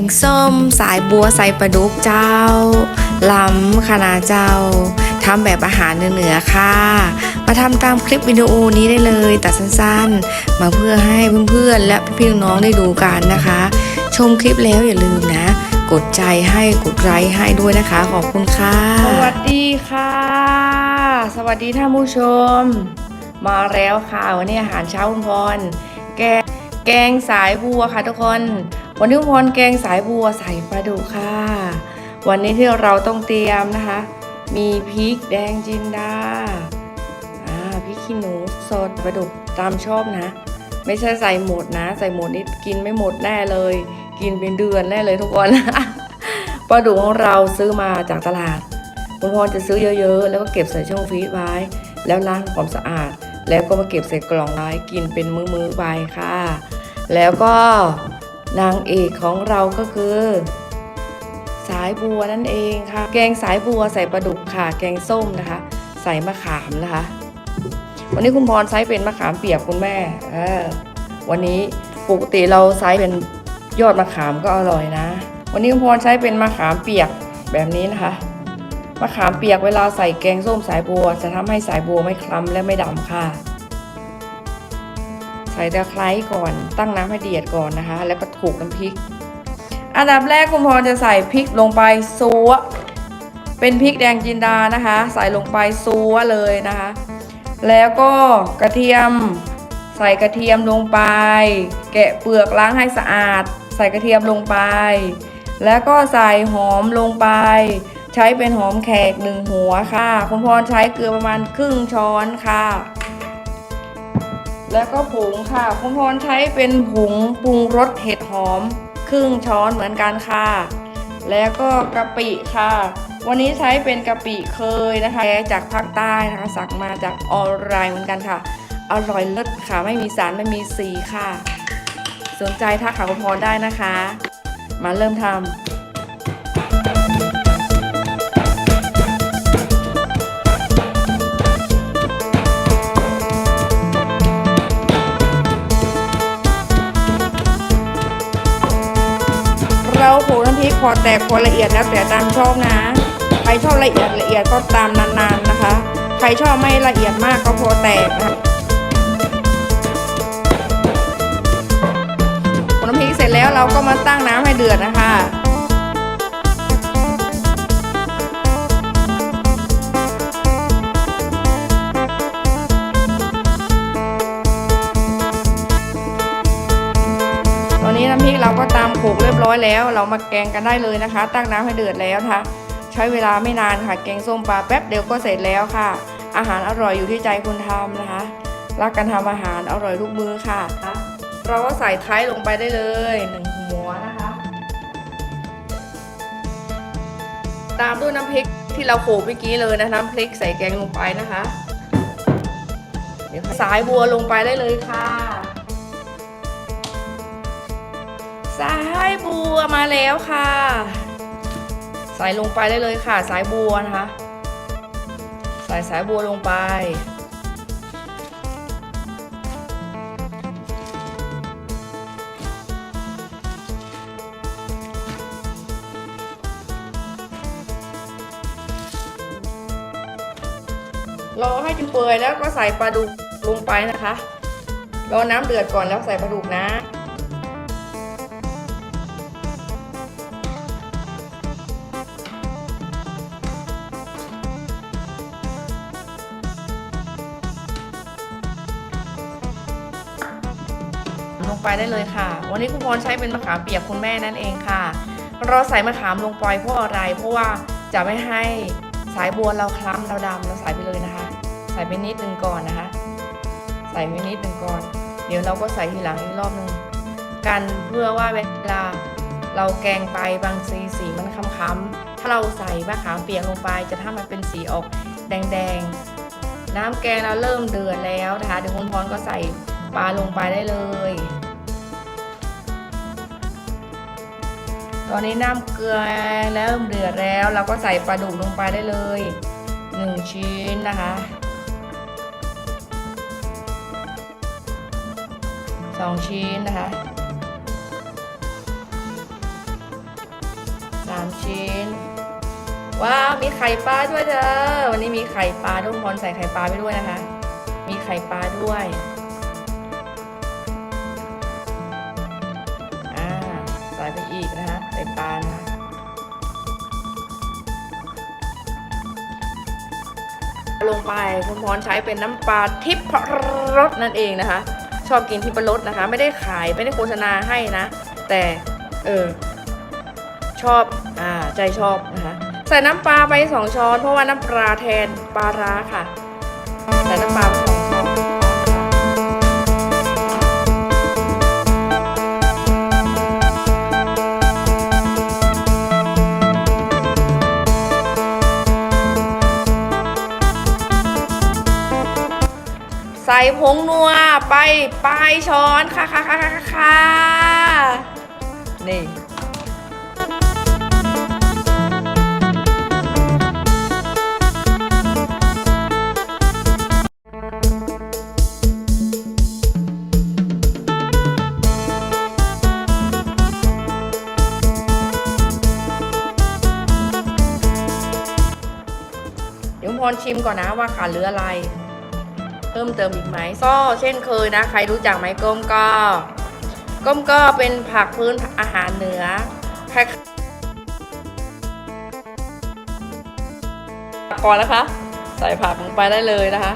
งส้มสายบัวใส่ปลาดุกเจ้าล้ำขนาดเจ้าทำแบบอาหารเหนือๆค่ะ มาทำตามคลิปวิดีโอนี้ได้เลยแต่สั้นๆ มาเพื่อให้เพื่อนๆ และพี่ๆน้องๆได้ดูกันนะคะ ชมคลิปแล้วอย่าลืมนะ กดใจให้กดไลค์ให้ด้วยนะคะ ขอบคุณค่ะ สวัสดีค่ะ สวัสดีท่านผู้ชม มาแล้วค่ะวันนี้อาหารเช้าคุณพรแกงแกงสายบัวค่ะทุกคน วันนี้พรแกงสายบัวใส่ปลาดุกค่ะ วันนี้ที่เราต้องเตรียมนะคะ มีพริกแดงจินดาอ่าพริกขี้หนูสดปลาดุกตามชอบนะ ไม่ใช่ใส่หมดนะ ใส่หมดนี่กินไม่หมดแน่เลย กินเป็นเดือนแน่เลยทุกคนปลาดุกของเราซื้อมาจากตลาดคุณพรจะซื้อเยอะๆ แล้วก็เก็บใส่ช่องฟรีซไว้ แล้วล้างความสะอาด แล้วก็มาเก็บใส่กล่องไว้กินเป็นมื้อๆไปค่ะ แล้วก็ นางเอกของเราก็คือ สายบัวนั่นเองค่ะ แกงสายบัวใส่ปลาดุกค่ะ แกงส้มนะคะ ใส่มะขามนะคะ วันนี้คุณพรใช้เป็นมะขามเปียกคุณแม่วันนี้ปกติเราใช้เป็นยอดมะขามก็อร่อยนะ วันนี้คุณพรใช้เป็นมะขามเปียกแบบนี้นะคะมะขามเปียกเวลาใส่แกงส้มสายบัว จะทำให้สายบัวไม่คล้ำและไม่ดำค่ะ ใส่ตะไคร้ก่อน ตั้งน้ำให้เดือดก่อนนะคะ แล้วก็โขลกน้ำพริก อันดับแรกคุณพรจะใส่พริกลงไปซัวเป็นพริกแดงจินดานะคะ ใส่ลงไปซัวเลยนะคะ แล้วก็กระเทียม ใส่กระเทียมลงไป แกะเปลือกล้างให้สะอาด ใส่กระเทียมลงไป แล้วก็ใส่หอมลงไป ใช้เป็นหอมแขกหนึ่งหัวค่ะ คุณพรใช้เกลือประมาณครึ่งช้อนค่ะ แล้วก็ผงค่ะ คุณพรใช้เป็นผงปรุงรสเห็ดหอม ครึ่งช้อนเหมือนกันค่ะ แล้วก็กะปิค่ะ วันนี้ใช้เป็นกะปิเคยนะคะแกจากภาคใต้นะคะสั่งมาจากออนไลน์เหมือนกันค่ะ อร่อยเลิศค่ะ ไม่มีสารไม่มีสีค่ะ สนใจทักหาคุณพรได้นะคะ มาเริ่มทำ ริกพอแตกพอละเอียดแล้วแต่ตามชอบนะ ใครชอบละเอียดละเอียดก็ตามนานๆนะคะ ใครชอบไม่ละเอียดมากก็พอแตกนะคะโขลกน้ำพริกเสร็จแล้วเราก็มาตั้งน้ำให้เดือดนะคะ เราก็ตามโขกเรียบร้อยแล้ว เรามาแกงกันได้เลยนะคะ ตั้งน้ำให้เดือดแล้วนะคะใช้เวลาไม่นานค่ะ แกงส้มปลาแป๊บเดียวก็เสร็จแล้วค่ะ อาหารอร่อยอยู่ที่ใจคุณทำนะคะรักกันทำอาหารอร่อยทุกมื้อค่ะ เราก็ใส่ไคร้ลงไปได้เลยหนึ่งหัวนะคะ ตามด้วยน้ำพริกที่เราโขกเมื่อกี้เลยนะน้ำพริกใส่แกงลงไปนะคะเดี๋ยวสายบัวลงไปได้เลยค่ะ สายบัวมาแล้วค่ะ ใส่ลงไปได้เลยค่ะ สายบัวนะคะ ใส่สายบัวลงไป รอให้จนเปื่อยแล้วก็ใส่ปลาดุกลงไปนะคะ รอน้ำเดือดก่อนแล้วใส่ปลาดุกนะ ลงไปได้เลยค่ะ วันนี้คุณพรใช้เป็นมะขามเปียกคุณแม่นั่นเองค่ะ เราใส่มะขามลงไปเพราะอะไร เพราะว่าจะไม่ให้สายบัวเราคล้ำเราดำเราใส่ไปเลยนะคะ ใส่ไปนิดนึงก่อนนะคะ ใส่ไปนิดนึงก่อน เดี๋ยวเราก็ใส่ทีหลังอีกรอบนึงกันเพื่อว่าเวลาเราแกงไปบางสีสีมันค้ำๆถ้าเราใส่มะขามเปียกลงไปจะทำมันเป็นสีออกแดงๆน้ำแกงเราเริ่มเดือดแล้วนะคะเดี๋ยวคุณพรก็ใส่ ปลาลงไปได้เลย ตอนนี้น้ำเกลือเริ่มเดือดแล้ว เราก็ใส่ปลาดุกลงไปได้เลยหนึ่งชิ้นนะคะสองชิ้นนะคะามชิ้น ว้าว มีไข่ปลาด้วยเธอ วันนี้มีไข่ปลาทุกคนใส่ไข่ปลาไปด้วยนะคะ มีไข่ปลาด้วย ส่ปลานะคะลงไปคุณพรใช้เป็นน้ำปลาทิพรสนั่นเองนะคะ ชอบกินทิพรสนะคะ ไม่ได้ขายไม่ได้โฆษณาให้นะ แต่เออชอบอ่าใจชอบนะคะใส่น้ำปลาไปสองช้อน เพราะว่าน้ำปลาแทนปลาร้าค่ะ ใส่น้ำปลา ผงนัวไปปลายช้อนค่ะค่ะค่ะค่ะค่ะนี่เดี๋ยวพรชิมก่อนนะว่าขาดเหลืออะไร พิ่มเติมอีกไหมซ่เช่นเคยนะ ใครรู้จักไหมก้มก็ ก้มก็เป็นผักพื้นอาหารเหนือใครก่อนนะคะ ใส่ผักลงไปได้เลยนะคะ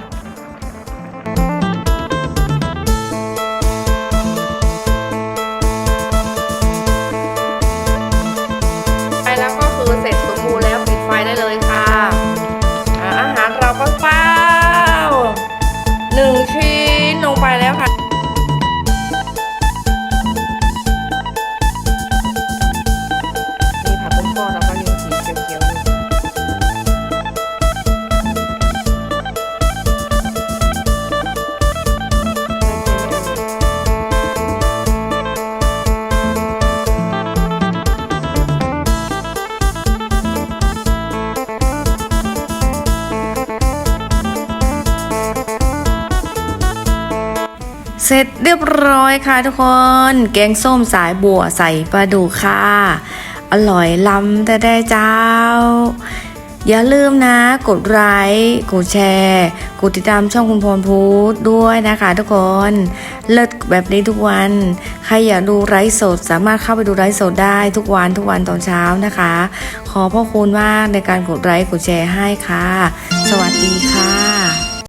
เสร็จเรียบร้อยค่ะทุกคน แกงส้มสายบัวใส่ปลาดุกค่ะ อร่อยล้ำแต่ได้เจ้า อย่าลืมนะ กดไลค์กดแชร์ กดติดตามช่องคุณพรพูดด้วยนะคะทุกคน เลิศแบบนี้ทุกวัน ใครอยากดูไลฟ์สด สามารถเข้าไปดูไลฟ์สดได้ทุกวันทุกวันตอนเช้านะคะ ขอพระคุณมากในการกดไลค์กดแชร์ให้ค่ะ สวัสดีค่ะ